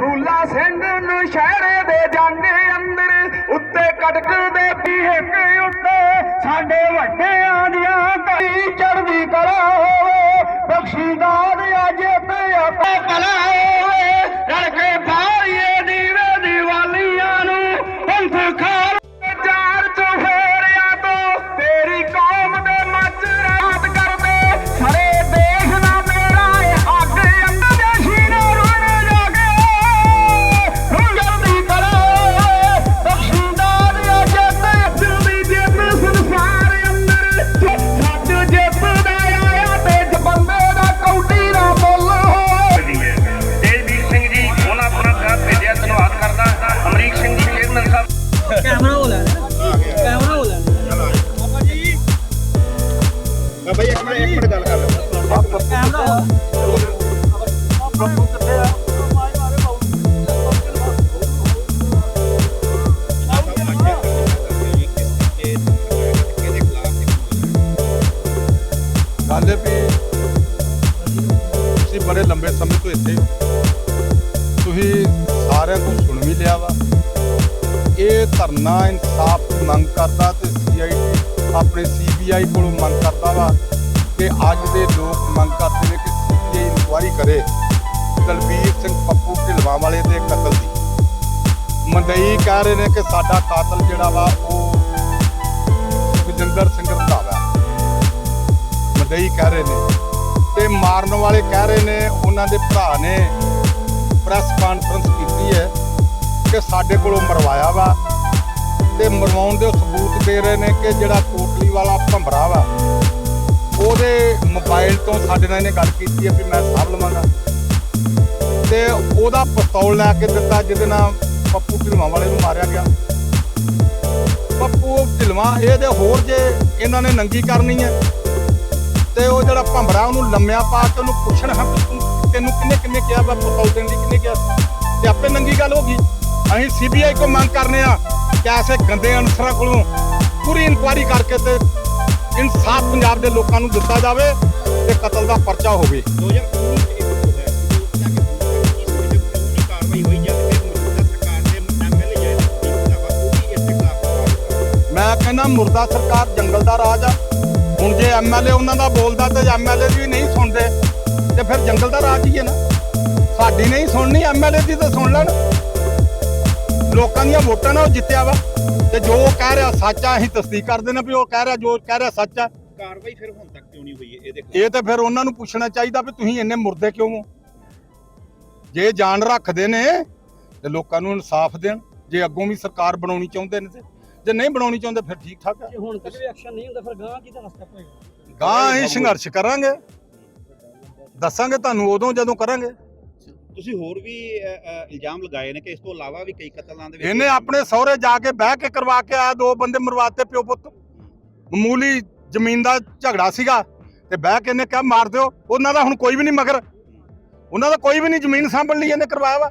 ਰੂਲਾ ਸਿੰਘ ਨੂੰ ਸ਼ਹਿਰੇ ਦੇ ਜਾਣੇ ਅੰਦਰ, ਉੱਤੇ ਕਟਕ ਦੇ ਉੱਤੇ। ਸਾਡੇ ਵੱਡਿਆਂ ਦੀਆਂ ਕਈ ਚੜਦੀ ਕਲਾ ਹੋਵੇ ਬਖਸ਼ੀਦਾਨ ਅਜੇ ਤੇ ਆਪੇ ਕਲਾ ਕੈਮਰਾ ਹੋ ਲੈ ਕੈਮਰਾ ਹੋ ਲੈ ਬਾਬਾ ਜੀ ਇੱਕ ਮਿੰਟ ਇੱਕ ਮਿੰਟ ਗੱਲ ਕਰ ਲਓ। ਕੈਮਰਾ ਹੋ ਗੱਲ ਇਹ ਵੀ ਤੁਸੀਂ ਬੜੇ ਲੰਬੇ ਸਮੇਂ ਤੋਂ ਇੱਥੇ ਤੁਸੀਂ ਸਾਰਿਆਂ ਤੋਂ ਸੁਣ ਵੀ ਲਿਆ ਵਾ। ਇਹ ਧਰਨਾ ਇਨਸਾਫ ਦੀ ਮੰਗ ਕਰਦਾ ਤੇ ਸੀਆਈਡੀ ਆਪਣੇ ਸੀਬੀਆਈ ਕੋਲੋਂ ਮੰਗ ਕਰਦਾ ਵਾ ਕਿ ਅੱਜ ਦੇ ਲੋਕ ਮੰਗ ਕਰਦੇ ਨੇ ਕਿ ਸੀਬੀਆਈ ਇਨਕੁਆਇਰੀ ਕਰੇ। ਦਲਬੀਰ ਸਿੰਘ ਪੱਪੂ ਢਿਲਵਾ ਵਾਲੇ ਦੇ ਕਤਲ ਦੀ। ਮੰਦਈ ਕਹਿ ਰਹੇ ਨੇ ਕਿ ਸਾਡਾ ਕਾਤਲ ਜਿਹੜਾ ਵਾ ਉਹ ਵਿਜਿੰਦਰ ਸਿੰਘ ਰੰਧਾਵਾ ਮੰਡਈ ਕਹਿ ਰਹੇ ਨੇ। ਤੇ ਮਾਰਨ ਵਾਲੇ ਕਹਿ ਰਹੇ ਨੇ, ਉਹਨਾਂ ਦੇ ਭਰਾ ਨੇ ਪ੍ਰੈਸ ਕਾਨਫਰੰਸ ਕੀਤੀ। ਕਿ ਸਾਡੇ ਕੋਲੋਂ ਮਰਵਾਇਆ ਵਾ ਤੇ ਮਰਵਾਉਣ ਦੇ ਸਬੂਤ ਦੇ ਰਹੇ ਨੇ ਕਿ ਜਿਹੜਾ ਕੋਟਲੀ ਵਾਲਾ ਭੰਬਰਾ ਵਾ, ਉਹਦੇ ਮੋਬਾਈਲ ਤੋਂ ਸਾਡੇ ਨਾਲ ਇਹਨੇ ਗੱਲ ਕੀਤੀ ਹੈ ਵੀ ਮੈਂ ਸਾਂਭ ਲਵਾਂਗਾ। ਤੇ ਉਹਦਾ ਪਿਸਤੌਲ ਲੈ ਕੇ ਦਿੱਤਾ ਜਿਹਦੇ ਨਾਲ ਪੱਪੂ ਢਿਲਵਾਂ ਵਾਲੇ ਨੂੰ ਮਾਰਿਆ ਗਿਆ। ਪੱਪੂ ਢਿਲਵਾਂ, ਇਹਦੇ ਹੋਰ ਜੇ ਇਹਨਾਂ ਨੇ ਨੰਗੀ ਕਰਨੀ ਹੈ, ਤੇ ਉਹ ਜਿਹੜਾ ਭੰਬਰਾ ਉਹਨੂੰ ਲੰਮਿਆ ਪਾ ਕੇ ਉਹਨੂੰ ਪੁੱਛਣ, ਹਾਂ ਵੀ ਤੂੰ ਤੈਨੂੰ ਕਿੰਨੇ ਕਿੰਨੇ ਕਿਹਾ ਵਾ ਪਤਾਉ ਦੇਣ ਦੀ ਕਿੰਨੇ ਕਿਹਾ ਤੇ ਆਪੇ ਨੰਗੀ ਗੱਲ ਹੋ ਗਈ। ਅਸੀਂ ਸੀਬੀਆਈ ਕੋ ਮੰਗ ਕਰਨੇ ਆ ਕਿ ਐਸੇ ਗੰਦੇ ਅਨਸਰਾਂ ਕੋਲੋਂ ਪੂਰੀ ਇਨਕੁਆਇਰੀ ਕਰਕੇ ਤੇ ਇਨਸਾਫ ਪੰਜਾਬ ਦੇ ਲੋਕਾਂ ਨੂੰ ਦਿੱਤਾ ਜਾਵੇ ਤੇ ਕਤਲ ਦਾ ਪਰਚਾ ਹੋਵੇ। 2019 ਮੈਂ ਕਹਿੰਦਾ ਮੁਰਦਾ ਸਰਕਾਰ ਜੰਗਲ ਦਾ ਰਾਜ ਆ। ਹੁਣ ਜੇ ਐਮਐਲਏ ਉਹਨਾਂ ਦਾ ਬੋਲਦਾ ਤੇ ਐਮਐਲਏ ਵੀ ਨਹੀਂ ਸੁਣਦੇ, ਤੇ ਫਿਰ ਜੰਗਲ ਦਾ ਰਾਜ ਹੀ ਹੈ ਨਾ। ਸਾਡੀ ਨਹੀਂ ਸੁਣਨੀ ਐਮਐਲਏ ਦੀ ਤਾਂ ਸੁਣ ਲੈਣ। ਲੋਕਾਂ ਦੀਆਂ ਵੋਟਾਂ ਨਾਲ ਉਹ ਜਿੱਤਿਆ ਵਾ ਤੇ ਜੋ ਉਹ ਕਹਿ ਰਿਹਾ ਸੱਚ ਆ ਅਸੀਂ ਤਸਦੀਕ ਕਰਦੇ ਨੇ ਵੀ ਉਹ ਕਹਿ ਰਿਹਾ ਜੋ ਕਹਿ ਰਿਹਾ ਸੱਚ ਆ। ਕਾਰਵਾਈ ਫਿਰ ਹੁਣ ਤੱਕ ਕਿਉਂ ਨਹੀਂ ਹੋਈ ਹੈ ਇਹਦੇ ਇਹ ਤੇ ਫਿਰ ਉਹਨਾਂ ਨੂੰ ਪੁੱਛਣਾ ਚਾਹੀਦਾ ਵੀ ਤੁਸੀਂ ਇੰਨੇ ਮੁਰਦੇ ਕਿਉਂ ਹੋ? ਜੇ ਜਾਨ ਰੱਖਦੇ ਨੇ ਤੇ ਲੋਕਾਂ ਨੂੰ ਇਨਸਾਫ ਦੇਣ ਜੇ ਅੱਗੋਂ ਵੀ ਸਰਕਾਰ ਬਣਾਉਣੀ ਚਾਹੁੰਦੇ ਨੇ ਤੇ ਜੇ ਨਹੀਂ ਬਣਾਉਣੀ ਚਾਹੁੰਦੇ ਫਿਰ ਠੀਕ ਠਾਕ ਆ। ਜੇ ਹੁਣ ਤੱਕ ਵੀ ਐਕਸ਼ਨ ਨਹੀਂ ਹੁੰਦਾ ਫਿਰ ਗਾਂ ਕਿਹਦਾ ਰਸਤਾ ਪਏਗਾ ਗਾਂ ਅਸੀਂ ਸੰਘਰਸ਼ ਕਰਾਂਗੇ। ਦੱਸਾਂਗੇ ਤੁਹਾਨੂੰ ਉਦੋਂ ਜਦੋਂ ਕਰਾਂਗੇ। ਤੁਸੀਂ ਹੋਰ ਵੀ ਇਲਜ਼ਾਮ ਲਗਾਏ ਨੇ ਕਿ ਇਸ ਤੋਂ ਇਲਾਵਾ ਵੀ ਕਈ ਕਤਲਾਂ ਦੇ ਵਿੱਚ ਇਹਨੇ ਆਪਣੇ ਸਹੁਰੇ ਜਾ ਕੇ ਬਹਿ ਕੇ ਕਰਵਾ ਕੇ ਆਇਆ, ਦੋ ਬੰਦੇ ਮਰਵਾਤੇ ਪਿਓ ਪੁੱਤ। ਮਾਮੂਲੀ ਜ਼ਮੀਨ ਦਾ ਝਗੜਾ ਸੀਗਾ ਤੇ ਬਹਿ ਕੇ ਇਹਨੇ ਕਿਹਾ, ਮਾਰ ਦਿਓ। ਉਹਨਾਂ ਦਾ ਹੁਣ ਕੋਈ ਵੀ ਨਹੀਂ ਮਗਰ। ਉਹਨਾਂ ਦਾ ਕੋਈ ਵੀ ਨਹੀਂ ਜ਼ਮੀਨ ਸਾਂਭਣ ਲਈ ਇਹਨੇ ਕਰਵਾਇਆ ਵਾ।